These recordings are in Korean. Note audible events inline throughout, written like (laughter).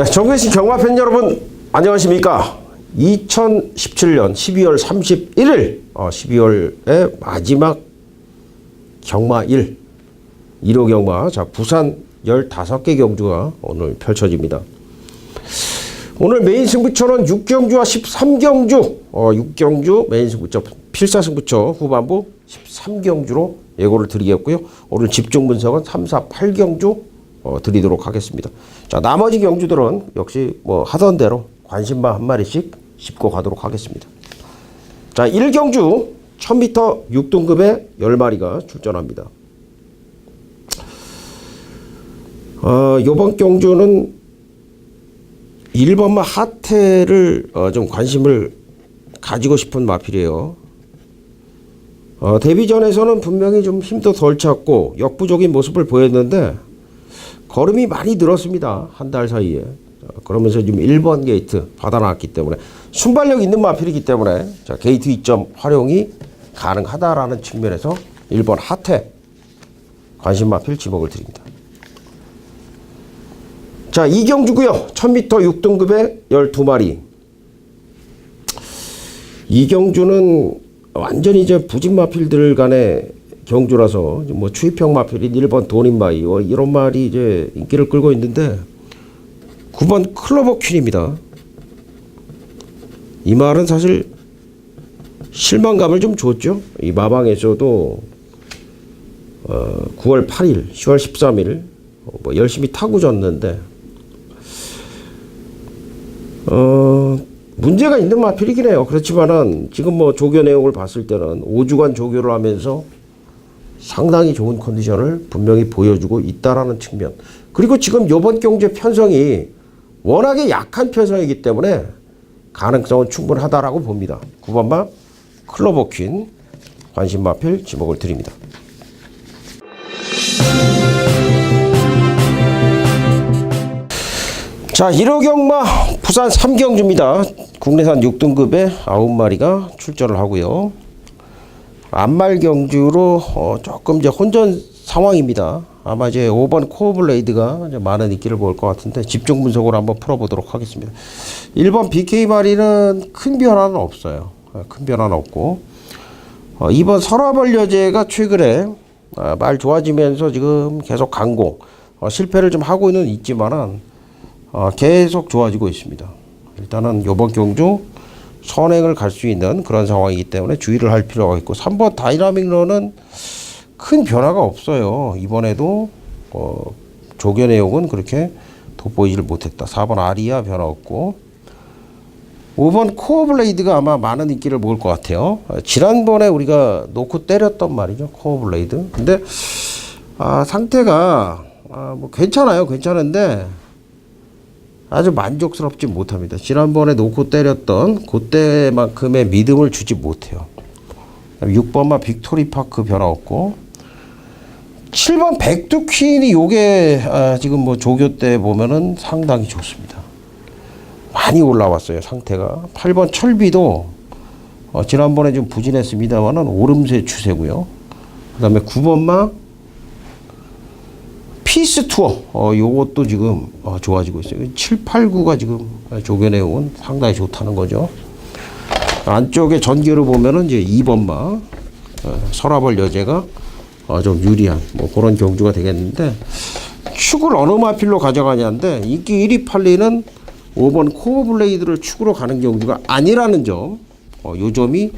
네, 정근신 경마팬 여러분 안녕하십니까? 2017년 12월 31일 어, 12월의 마지막 경마일 1호 경마 자 부산 15개 경주가 오늘 펼쳐집니다. 오늘 메인 승부처는 6경주와 13경주 어, 6경주 메인 승부처 필사 승부처 후반부 13경주로 예고를 드리겠고요. 오늘 집중 분석은 3, 4, 8경주 어, 드리도록 하겠습니다. 자 나머지 경주들은 역시 뭐 하던 대로 관심바 한 마리씩 짚고 가도록 하겠습니다. 자 1경주 1000m 6등급의 10마리가 출전합니다. 어, 이번 경주는 1번마 하태를 어, 좀 관심을 가지고 싶은 마필이에요. 어, 데뷔전에서는 분명히 좀 힘도 덜 찼고 역부족인 모습을 보였는데 걸음이 많이 늘었습니다. 한 달 사이에. 자, 그러면서 지금 1번 게이트 받아놨기 때문에 순발력 있는 마필이기 때문에 자, 게이트 2점 활용이 가능하다라는 측면에서 1번 하태 관심 마필 지목을 드립니다. 자, 이경주고요. 1000m 6등급의 12마리. 이경주는 완전히 이제 부진 마필들 간의 경주라서 뭐 추입형 마필인 1번 돈인마이 어, 이런 말이 이제 인기를 끌고 있는데 9번 클로버 퀸입니다. 이 말은 사실 실망감을 좀 줬죠. 이 마방에서도 어, 9월 8일, 10월 13일 어, 뭐 열심히 타고 졌는데 어, 문제가 있는 마필이긴 해요. 그렇지만은 지금 뭐 조교 내용을 봤을 때는 5주간 조교를 하면서 상당히 좋은 컨디션을 분명히 보여주고 있다라는 측면. 그리고 지금 요번 경제 편성이 워낙에 약한 편성이기 때문에 가능성은 충분하다라고 봅니다. 9번마 클로버 퀸 관심 마필 지목을 드립니다. 자, 1호 경마 부산 3경주입니다. 국내산 6등급의 9마리가 출전을 하고요. 안말 경주로 어, 조금 이제 혼전 상황입니다. 아마 이제 5번 코어블레이드가 이제 많은 인기를 모을 것 같은데 집중 분석으로 한번 풀어보도록 하겠습니다. 1번 BK 마리는 큰 변화는 없어요. 어, 큰 변화는 없고 어, 2번 설화벌려제가 최근에 아, 말 좋아지면서 지금 계속 강공 어, 실패를 좀 하고는 있지만은 어, 계속 좋아지고 있습니다. 일단은 이번 경주 선행을 갈 수 있는 그런 상황이기 때문에 주의를 할 필요가 있고 3번 다이나믹러는 큰 변화가 없어요. 이번에도 어, 조교 내용은 그렇게 돋보이지를 못했다. 4번 아리아 변화 없고 5번 코어 블레이드가 아마 많은 인기를 모을 것 같아요. 어, 지난번에 우리가 놓고 때렸던 말이죠. 코어 블레이드. 근데 아, 상태가 아, 뭐 괜찮아요. 괜찮은데 아주 만족스럽지 못합니다. 지난번에 놓고 때렸던 그때만큼의 믿음을 주지 못해요. 6번마 빅토리 파크 변화 없고 7번 백두 퀸이 요게 아, 지금 뭐 조교 때 보면은 상당히 좋습니다. 많이 올라왔어요 상태가. 8번 철비도 어, 지난번에 좀 부진했습니다만은 오름세 추세고요. 그다음에 9번마 피스 투어 어 요것도 지금 어, 좋아지고 있어요. 7, 8, 9가 지금 조교 내용은 상당히 좋다는 거죠. 안쪽에 전개로 보면은 이제 2번마 어, 설화벌 여제가 어, 좀 유리한 뭐 그런 경주가 되겠는데 축을 어느 마필로 가져가냐인데 인기 1위 팔리는 5번 코어 블레이드를 축으로 가는 경주가 아니라는 점, 어, 요 점이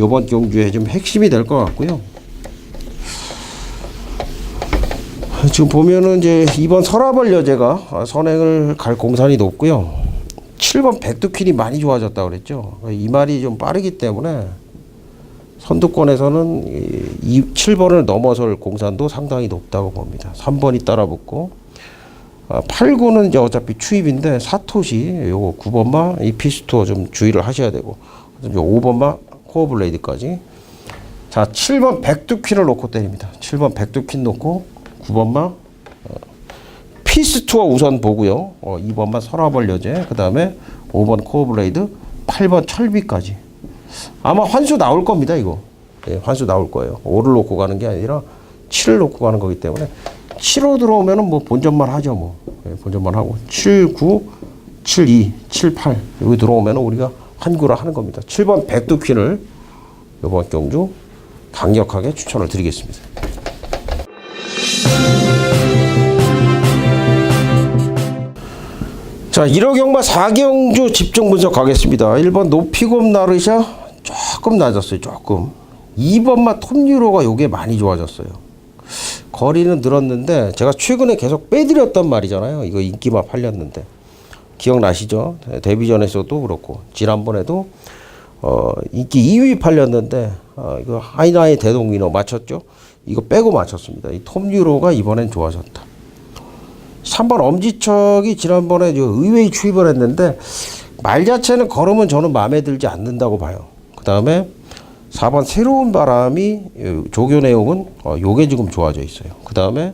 요번 경주의 좀 핵심이 될 것 같고요. 지금 보면은 이제 이번 설화벌 여제가 선행을 갈 공산이 높고요. 7번 백두퀸이 많이 좋아졌다 그랬죠. 이 말이 좀 빠르기 때문에 선두권에서는 이 7번을 넘어설 공산도 상당히 높다고 봅니다. 3번이 따라붙고 8, 9는 이제 어차피 추입인데 사토시 요거 9번마 이 피스토 좀 주의를 하셔야 되고 5번마 코어블레이드까지 자 7번 백두퀸을 놓고 때립니다. 7번 백두퀸 놓고 9번마 어, 피스투어 우선 보고요. 어, 2번만 설화벌 여제, 그 다음에 5번 코어블레이드, 8번 철비까지. 아마 환수 나올 겁니다, 이거. 예, 환수 나올 거예요. 5를 놓고 가는 게 아니라 7을 놓고 가는 거기 때문에 7호 들어오면은 뭐 본전만 하죠 뭐 예, 본전만 하고 7, 9, 7, 2, 7, 8 여기 들어오면은 우리가 환구를 하는 겁니다. 7번 백두퀸을 이번 경주 강력하게 추천을 드리겠습니다. 자, 1호 경마 4경주 집중 분석 가겠습니다. 1번 높이곰 나르샤 조금 낮았어요. 조금. 2번마 톱유로가 요게 많이 좋아졌어요. 거리는 늘었는데 제가 최근에 계속 빼드렸단 말이잖아요. 이거 인기마 팔렸는데. 기억나시죠? 데뷔전에서도 그렇고 지난번에도 어, 인기 2위 팔렸는데 어, 이거 하이나이 대동민호 맞췄죠? 이거 빼고 맞췄습니다. 이 톱유로가 이번엔 좋아졌다. 3번 엄지척이 지난번에 저 의외의 추입을 했는데 말 자체는 걸으면 저는 마음에 들지 않는다고 봐요. 그 다음에 4번 새로운 바람이 조교 내용은 어, 요게 지금 좋아져 있어요. 그 다음에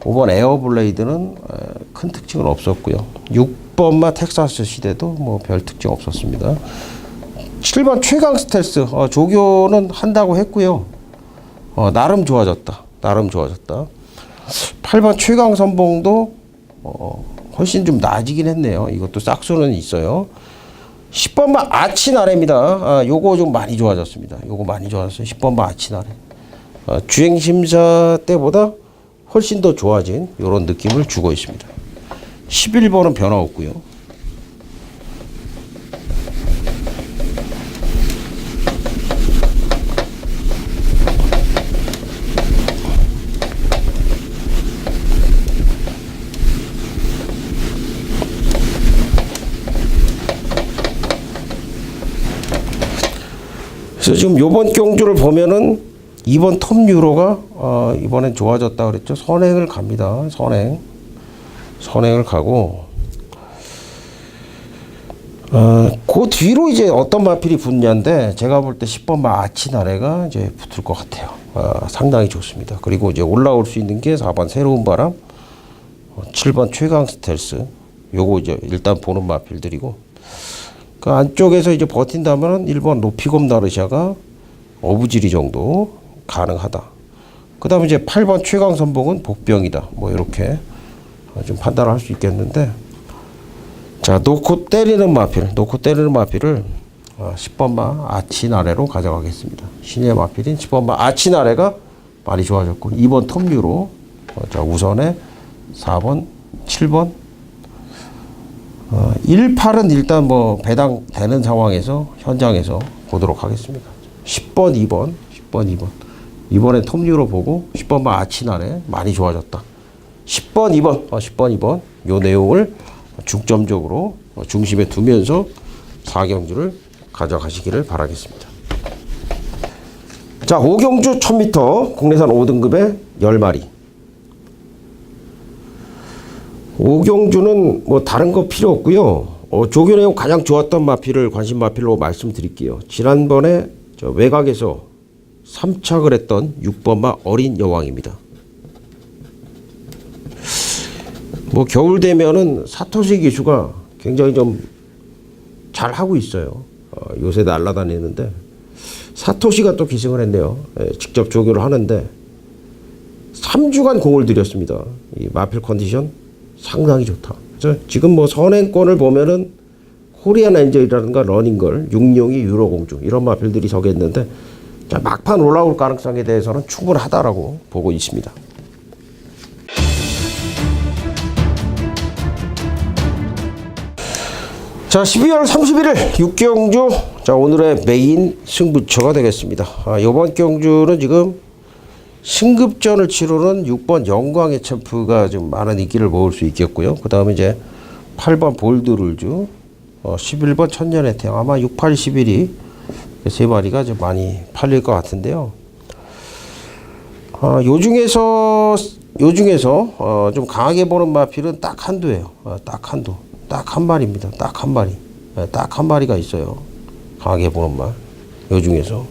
5번 에어블레이드는 에, 큰 특징은 없었고요. 6번마 텍사스 시대도 뭐 별 특징 없었습니다. 7번 최강 스텔스 어, 조교는 한다고 했고요. 어, 나름 좋아졌다. 나름 좋아졌다. 8번 최강 선봉도 어, 훨씬 좀 나아지긴 했네요. 이것도 싹수는 있어요. 10번만 아치 나래입니다. 아, 요거 좀 많이 좋아졌습니다. 요거 많이 좋아졌어요. 10번만 아치 나래. 어, 주행 심사 때보다 훨씬 더 좋아진 이런 느낌을 주고 있습니다. 11번은 변화 없고요. 그래서 지금 요번 경주를 보면은 이번 톱 유로가 어, 이번엔 좋아졌다 그랬죠. 선행을 갑니다. 선행. 선행을 가고 어, 그 뒤로 이제 어떤 마필이 붙냐인데 제가 볼 때 10번 마치나래가 이제 붙을 것 같아요. 어, 상당히 좋습니다. 그리고 이제 올라올 수 있는 게 4번 새로운 바람, 어, 7번 최강 스텔스. 요거 이제 일단 보는 마필들이고 그 안쪽에서 이제 버틴다면은 1번 높이곰 나르샤가 어부지리 정도 가능하다. 그 다음에 이제 8번 최강 선봉은 복병이다. 뭐 이렇게 좀 판단을 할 수 있겠는데 자 놓고 때리는 마필 놓고 때리는 마필을 어, 10번마 아친 아래로 가져가겠습니다. 신의 마필인 10번마 아친 아래가 많이 좋아졌고 2번 톱류로 어, 자 우선에 4번 7번 어, 1, 8은 일단 뭐 배당 되는 상황에서 현장에서 보도록 하겠습니다. 10번, 2번, 10번, 2번. 이번엔 톱류로 보고 10번만 아치나래 많이 좋아졌다. 10번, 2번, 어, 10번, 2번 요 내용을 중점적으로 어, 중심에 두면서 4경주를 가져가시기를 바라겠습니다. 자, 5경주 1000m 국내산 5등급의 10마리. 오경주는 뭐 다른 거 필요 없고요. 어, 조교 내용 가장 좋았던 마필을 관심 마필로 말씀드릴게요. 지난번에 저 외곽에서 3착을 했던 6번마 어린 여왕입니다. 뭐 겨울 되면은 사토시 기수가 굉장히 좀 잘 하고 있어요. 어, 요새 날라다니는데 사토시가 또 기승을 했네요. 예, 직접 조교를 하는데 3주간 공을 들였습니다. 이 마필 컨디션 상당히 좋다. 그래서 지금 뭐 선행권을 보면은 코리안 엔젤이라든가 러닝걸, 육룡이 유로공주 이런 마필들이 저기 있는데 자, 막판 올라올 가능성에 대해서는 충분하다라고 보고 있습니다. 자, 12월 31일 육경주 자 오늘의 메인 승부처가 되겠습니다. 아, 이번 경주는 지금 승급전을 치르는 6번 영광의 챔프가 좀 많은 인기를 모을 수 있겠고요. 그 다음에 이제 8번 볼드룰주, 어, 11번 천년의 태양, 아마 6, 8, 11이 세 마리가 좀 많이 팔릴 것 같은데요. 어, 요 중에서, 요 중에서, 어, 좀 강하게 보는 마필은 딱 한두예요. 어, 딱 한 두. 딱 한 마리입니다. 딱 한 마리. 예, 딱한 마리가 있어요. 강하게 보는 말. 요 중에서.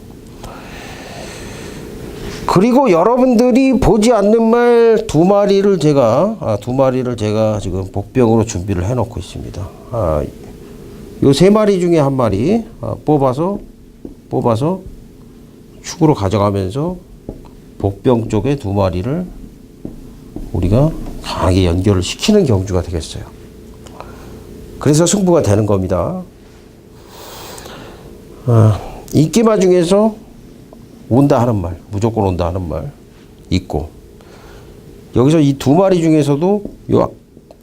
그리고 여러분들이 보지 않는 말 두 마리를 제가 아, 두 마리를 제가 지금 복병으로 준비를 해놓고 있습니다. 아, 요세 마리 중에 한 마리 아, 뽑아서 뽑아서 축으로 가져가면서 복병 쪽에 두 마리를 우리가 강하게 연결을 시키는 경주가 되겠어요. 그래서 승부가 되는 겁니다. 아, 인기마 중에서 온다 하는 말, 무조건 온다 하는 말 있고 여기서 이 두 마리 중에서도 요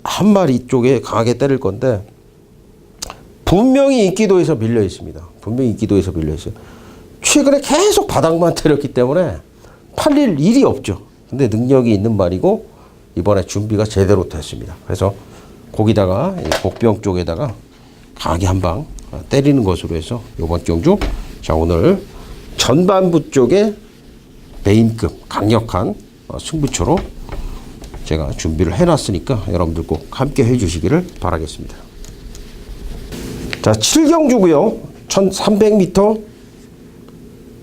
한 마리 쪽에 강하게 때릴 건데 분명히 인기도에서 밀려 있습니다. 분명히 인기도에서 밀려 있어요. 최근에 계속 바닥만 (laughs) 때렸기 때문에 팔릴 일이 없죠. 근데 능력이 있는 말이고 이번에 준비가 제대로 됐습니다. 그래서 거기다가 이 복병 쪽에다가 강하게 한 방 때리는 것으로 해서 이번 경주 자 오늘 전반부 쪽에 메인급 강력한 어, 승부처로 제가 준비를 해놨으니까 여러분들 꼭 함께 해주시기를 바라겠습니다. 자 7경주고요 1300m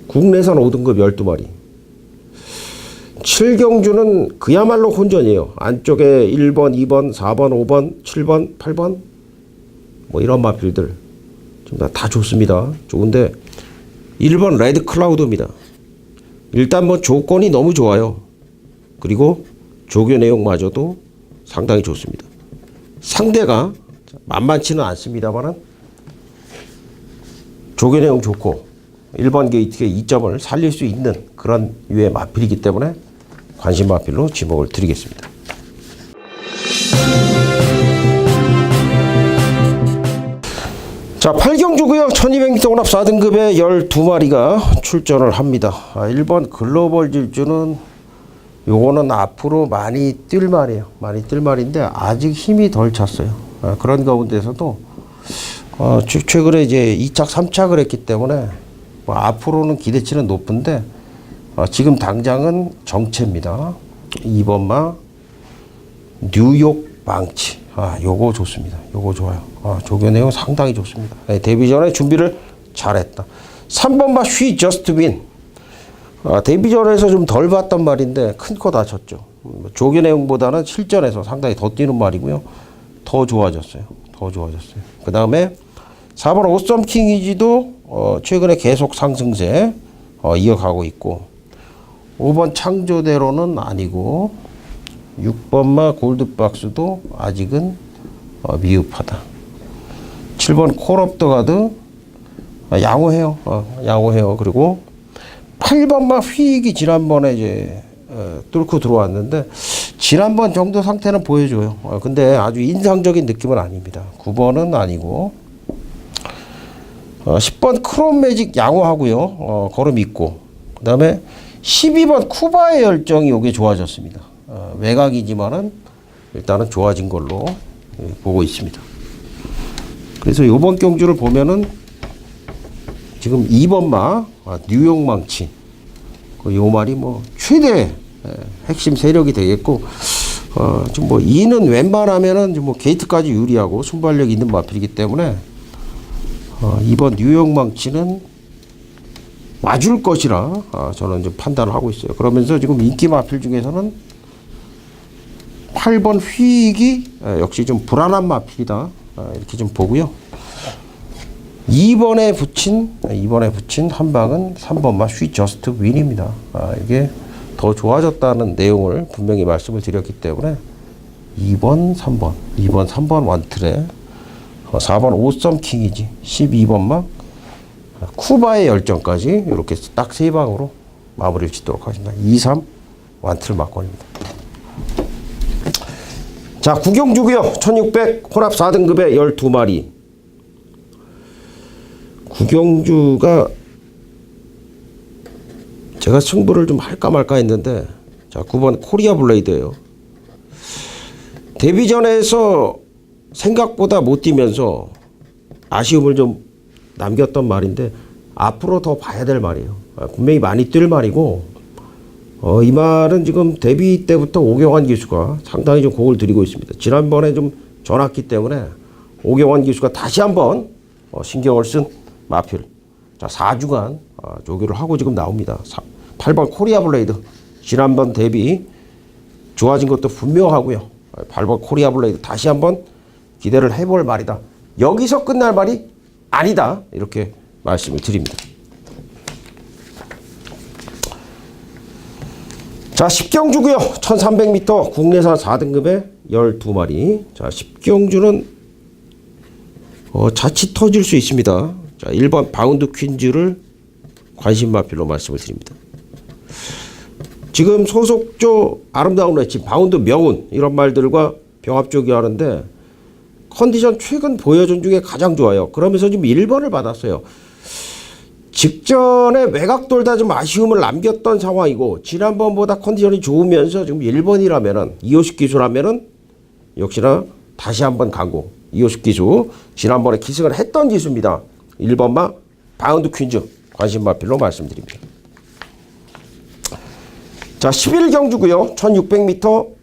국내산 5등급 12마리 7경주는 그야말로 혼전이에요. 안쪽에 1번, 2번, 4번, 5번, 7번, 8번 뭐 이런 마필들 다 좋습니다. 좋은데 1번 레드 클라우드입니다. 일단 뭐 조건이 너무 좋아요. 그리고 조교 내용마저도 상당히 좋습니다. 상대가 만만치는 않습니다만은 조교 내용 좋고 1번 게이트의 2점을 살릴 수 있는 그런 유의 마필이기 때문에 관심 마필로 지목을 드리겠습니다. 자, 8경주고요. 1200m 혼합 4등급의 12마리가 출전을 합니다. 아, 1번 글로벌 질주는 요거는 앞으로 많이 뛸 말이에요. 많이 뛸 말인데 아직 힘이 덜 찼어요. 아, 그런 가운데서도 어, 최- 최근에 이제 2착, 3착을 했기 때문에 뭐 앞으로는 기대치는 높은데 어, 지금 당장은 정체입니다. 2번마 뉴욕 망치. 아, 요거 좋습니다. 요거 좋아요. 아, 조교 내용 상당히 좋습니다. 네, 데뷔 전에 준비를 잘했다. 3번마 쉬 저스트 윈. 아, 데뷔 전에서 좀 덜 봤단 말인데 큰코 다쳤죠. 음, 조교 내용보다는 실전에서 상당히 더 뛰는 말이고요. 더 좋아졌어요. 더 좋아졌어요. 그 다음에 4번 오썸 킹이지도 어, 최근에 계속 상승세 어, 이어가고 있고 5번 창조대로는 아니고 6번마 골드박스도 아직은 어, 미흡하다. 7번 콜업더 가드 아, 양호해요. 어, 양호해요. 그리고 8번마 휘익이 지난번에 이제 어, 뚫고 들어왔는데 지난번 정도 상태는 보여줘요. 어, 근데 아주 인상적인 느낌은 아닙니다. 9번은 아니고 어, 10번 크롬 매직 양호하고요. 어, 걸음 있고 그 다음에 12번 쿠바의 열정이 요게 좋아졌습니다. 어, 외곽이지만은 일단은 좋아진 걸로 예, 보고 있습니다. 그래서 요번 경주를 보면은 지금 2번마 아, 뉴욕 망치 그요 말이 뭐 최대 예, 핵심 세력이 되겠고 어, 좀뭐 2는 웬만하면은 좀뭐 게이트까지 유리하고 순발력 있는 마필이기 때문에 어, 이번 뉴욕 망치는 와줄 것이라 아, 저는 좀 판단을 하고 있어요. 그러면서 지금 인기 마필 중에서는 8번 휘익이 아, 역시 좀 불안한 마필이다 아, 이렇게 좀 보고요. 2번에 붙인 2번에 붙인 한 방은 3번마 쉬 저스트 윈입니다. 아, 이게 더 좋아졌다는 내용을 분명히 말씀을 드렸기 때문에 2번, 3번, 2번, 3번 원틀에 어, 4번 오썸 킹이지 12번만 쿠바의 열정까지 이렇게 딱 세 방으로 마무리를 짓도록 하겠습니다. 2, 3 완틀 막권입니다. 자, 구경주고요. 1600 혼합 4등급의 12마리. 구경주가 제가 승부를 좀 할까 말까 했는데 자, 9번 코리아 블레이드예요. 데뷔전에서 생각보다 못 뛰면서 아쉬움을 좀 남겼던 말인데 앞으로 더 봐야 될 말이에요. 아, 분명히 많이 뛸 말이고 어, 이 말은 지금 데뷔 때부터 오경환 기수가 상당히 좀 공을 들이고 있습니다. 지난번에 좀 전왔기 때문에 오경환 기수가 다시 한번 어, 신경을 쓴 마필. 자, 4주간 어, 조교를 하고 지금 나옵니다. 사, 8번 코리아 블레이드. 지난번 대비 좋아진 것도 분명하고요. 8번 코리아 블레이드 다시 한번 기대를 해볼 말이다. 여기서 끝날 말이 아니다. 이렇게 말씀을 드립니다. 자, 10경주고요. 1300m 국내산 4등급에 12마리. 자, 10경주는 어, 자칫 터질 수 있습니다. 자, 1번 바운드 퀸즈를 관심마필로 말씀을 드립니다. 지금 소속조 아름다운 레치 바운드 명운 이런 말들과 병합조기 하는데 컨디션 최근 보여준 중에 가장 좋아요. 그러면서 지금 1번을 받았어요. 직전에 외곽 돌다 좀 아쉬움을 남겼던 상황이고 지난번보다 컨디션이 좋으면서 지금 1번이라면은 250 기수라면은 역시나 다시 한번 강고 250 기수 지난번에 기승을 했던 기수입니다. 1번마 바운드 퀸즈 관심 마필로 말씀드립니다. 자 11경주고요. 1600m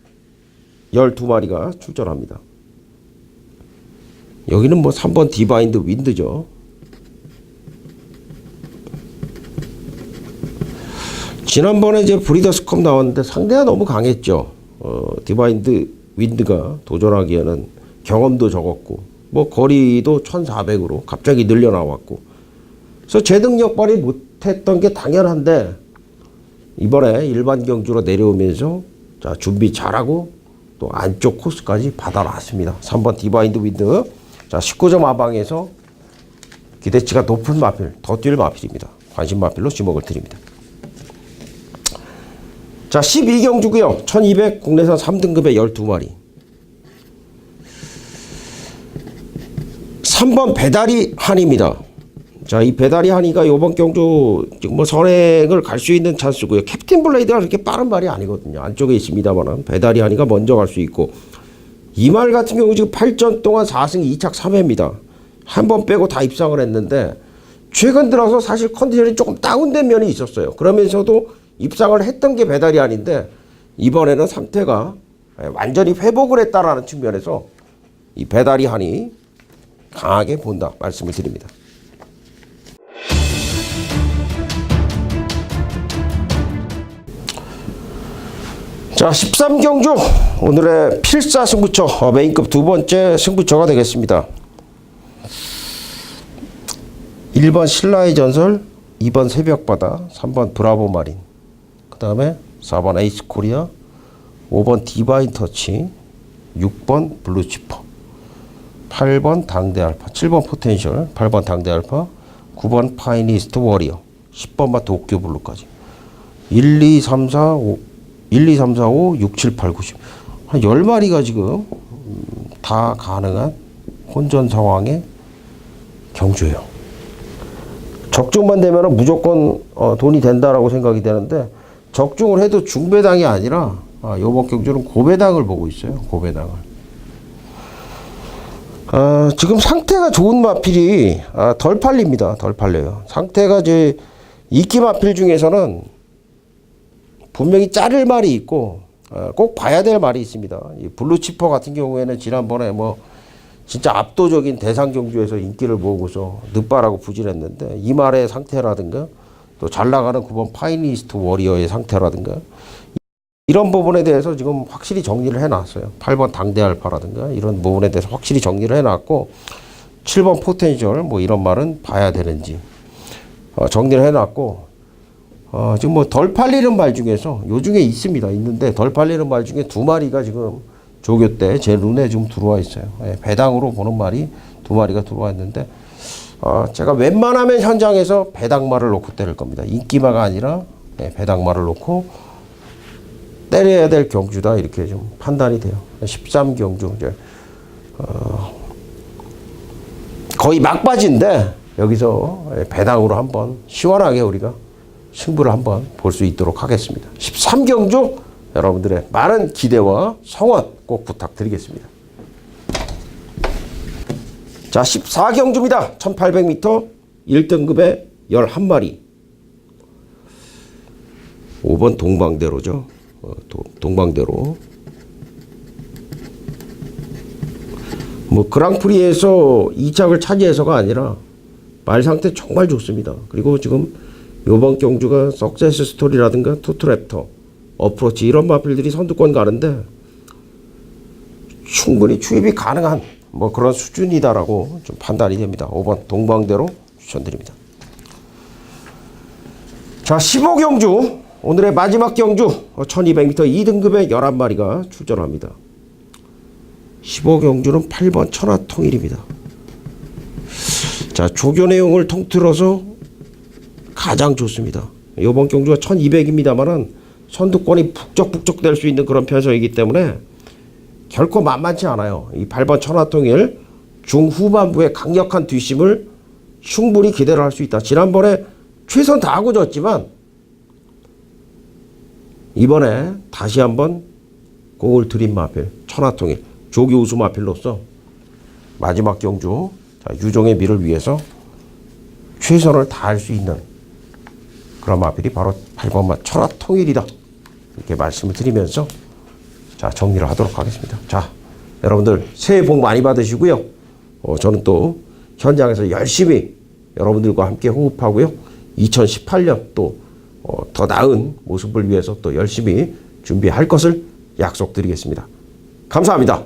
12마리가 출전합니다. 여기는 뭐 3번 디바인드 윈드죠. 지난번에 이제 브리더스컵 나왔는데 상대가 너무 강했죠. 어, 디바인드 윈드가 도전하기에는 경험도 적었고 뭐 거리도 1400으로 갑자기 늘려 나왔고 그래서 제등력 발휘 못했던 게 당연한데 이번에 일반 경주로 내려오면서 자 준비 잘하고 또 안쪽 코스까지 받아놨습니다. 3번 디바인드 윈드 자 19점 하방에서 기대치가 높은 마필 더 뛸 마필입니다. 관심 마필로 지목을 드립니다. 자, 12경 주고요. 1200 국내산 3등급에 12마리. 3번 배달이 한입니다. 자, 이 배달이 한이가 이번 경주 뭐 선행을 갈 수 있는 찬스고요. 캡틴 블레이드가 그렇게 빠른 말이 아니거든요. 안쪽에 있습니다만은 배달이 한이가 먼저 갈 수 있고 이 말 같은 경우 지금 8전 동안 4승 2착 3회입니다. 한 번 빼고 다 입상을 했는데 최근 들어서 사실 컨디션이 조금 다운된 면이 있었어요. 그러면서도 입상을 했던 게 배달이 아닌데 이번에는 상태가 완전히 회복을 했다라는 측면에서 이 배달이 하니 강하게 본다 말씀을 드립니다. 자, 13경주 오늘의 필사 승부처 어, 메인급 두 번째 승부처가 되겠습니다. 1번 신라의 전설, 2번 새벽바다, 3번 브라보 마린, 그 다음에 4번 에이스 코리아, 5번 디바인 터치, 6번 블루치퍼, 8번 당대 알파, 7번 포텐셜, 8번 당대 알파, 9번 파이니스트 워리어, 10번만 도쿄 블루까지. 1, 2, 3, 4, 5, 1, 2, 3, 4, 5, 6, 7, 8, 9, 10. 한 10마리가 지금 음, 다 가능한 혼전 상황의 경주예요. 적중만 되면 무조건 어, 돈이 된다라고 생각이 되는데 적중을 해도 중배당이 아니라 아, 이번 경주는 고배당을 보고 있어요. 고배당을. 아, 지금 상태가 좋은 마필이 아, 덜 팔립니다. 덜 팔려요. 상태가 이제 이끼 마필 중에서는 분명히 자를 말이 있고 어, 꼭 봐야 될 말이 있습니다. 이 블루치퍼 같은 경우에는 지난번에 뭐 진짜 압도적인 대상 경주에서 인기를 모으고서 늦바라고 부진했는데 이 말의 상태라든가 또 잘 나가는 9번 파이니스트 워리어의 상태라든가 이런 부분에 대해서 지금 확실히 정리를 해놨어요. 8번 당대 알파라든가 이런 부분에 대해서 확실히 정리를 해놨고 7번 포텐셜 뭐 이런 말은 봐야 되는지 어, 정리를 해놨고 어, 지금 뭐 덜 팔리는 말 중에서 요 중에 있습니다. 있는데 덜 팔리는 말 중에 두 마리가 지금 조교 때 제 눈에 좀 들어와 있어요. 예, 배당으로 보는 말이 두 마리가 들어와 있는데 어, 제가 웬만하면 현장에서 배당말을 놓고 때릴 겁니다. 인기마가 아니라 예, 배당말을 놓고 때려야 될 경주다 이렇게 좀 판단이 돼요. 13 경주 이제 어, 거의 막바지인데 여기서 예, 배당으로 한번 시원하게 우리가 승부를 한번 볼 수 있도록 하겠습니다. 13경주 여러분들의 많은 기대와 성원 꼭 부탁드리겠습니다. 자, 14경주입니다. 1800m 1등급에 11마리. 5번 동방대로죠. 어, 도, 동방대로. 뭐 그랑프리에서 2착을 차지해서가 아니라 말 상태 정말 좋습니다. 그리고 지금 요번 경주가 석세스 스토리라든가 투트랩터, 어프로치 이런 마필들이 선두권 가는데 충분히 추입이 가능한 뭐 그런 수준이다라고 좀 판단이 됩니다. 5번 동방대로 추천드립니다. 자, 15경주 오늘의 마지막 경주 1200m 2등급의 11마리가 출전합니다. 15경주는 8번 천하통일입니다. 자, 조교 내용을 통틀어서 가장 좋습니다. 이번 경주가 1200입니다만은 선두권이 북적북적 될 수 있는 그런 편성이기 때문에 결코 만만치 않아요. 이 8번 천하통일 중후반부의 강력한 뒷심을 충분히 기대를 할 수 있다. 지난번에 최선 다하고 졌지만 이번에 다시 한번 공을 들인 마필 천하통일 조기 우수 마필로서 마지막 경주 자, 유종의 미를 위해서 최선을 다할 수 있는 그런 마필이 바로 8번마 천하통일이다 이렇게 말씀을 드리면서 자 정리를 하도록 하겠습니다. 자 여러분들 새해 복 많이 받으시고요. 어, 저는 또 현장에서 열심히 여러분들과 함께 호흡하고요. 2018년 또 어, 더 나은 모습을 위해서 또 열심히 준비할 것을 약속드리겠습니다. 감사합니다.